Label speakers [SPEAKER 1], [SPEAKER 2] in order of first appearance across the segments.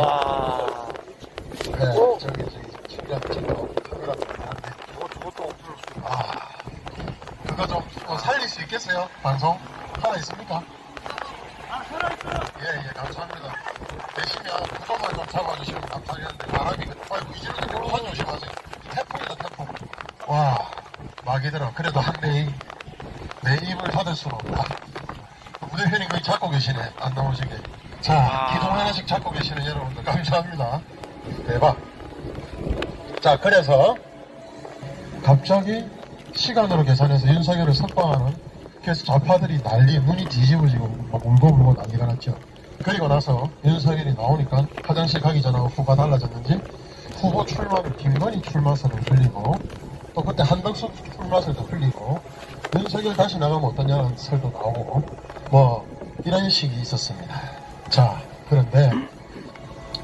[SPEAKER 1] 와.
[SPEAKER 2] 네,
[SPEAKER 1] 어?
[SPEAKER 2] 저기, 저기, 친구가, 친구가, 카메라.
[SPEAKER 1] 저거, 저것도 없을 수.
[SPEAKER 2] 아, 그거 좀 어, 살릴 수 있겠어요? 방송? 하나 있습니까? 예, 예, 감사합니다. 되시면 구조만 좀 잡아주시면 감사하겠는데, 바람이, 아이고, 이제는 물만 조심하세요. 태풍이다, 태풍. 와, 막이더라. 그래도 한 매일, 내 입을 닫을수록 없다. 무대편이 거의 잡고 계시네, 안 나오시게. 자,
[SPEAKER 1] 아.
[SPEAKER 2] 기둥 하나씩 잡고 계시는 여러분들, 감사합니다. 대박. 자, 그래서, 갑자기 시간으로 계산해서 윤석열을 석방하는 그래서 좌파들이 난리 눈이 뒤집어지고 막 울고 불고 난리가 났죠. 그리고 나서 윤석열이 나오니까 화장실 가기 전하고 후가 달라졌는지 후보 출마를 김건희 출마설을 흘리고 또 그때 한덕수 출마설도 흘리고 윤석열 다시 나가면 어떠냐는 설도 나오고 뭐 이런 식이 있었습니다. 자 그런데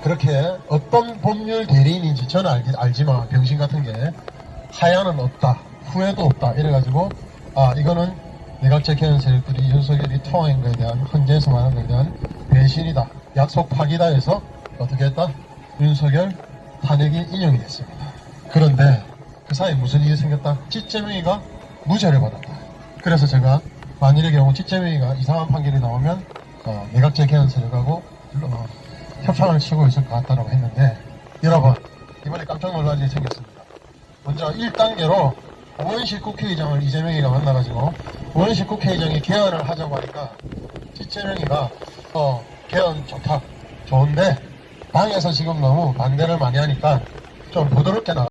[SPEAKER 2] 그렇게 어떤 법률 대리인인지 저는 알기, 알지만 병신 같은 게 하야는 없다 후회도 없다 이래가지고 아 이거는 내각제 개헌 세력들이 윤석열이 통화한 거에 대한 헌재에서 말한 거에 대한 배신이다 약속 파기다 해서 어떻게 했다? 윤석열 탄핵이 인용이 됐습니다. 그런데 그 사이에 무슨 일이 생겼다? 찌재명이가 무죄를 받았다. 그래서 제가 만일의 경우 찌재명이가 이상한 판결이 나오면 어, 내각제 개헌 세력하고 어, 협상을 치고 있을 것 같다고 했는데 여러분 이번에 깜짝 놀랄 일이 생겼습니다. 먼저 1단계로 오원식 국회의장을 이재명이가 만나가지고 오원식 국회의장이 개헌을 하자고 하니까 이재명이가 어 개헌 좋다 좋은데 당에서 지금 너무 반대를 많이 하니까 좀 부드럽게 나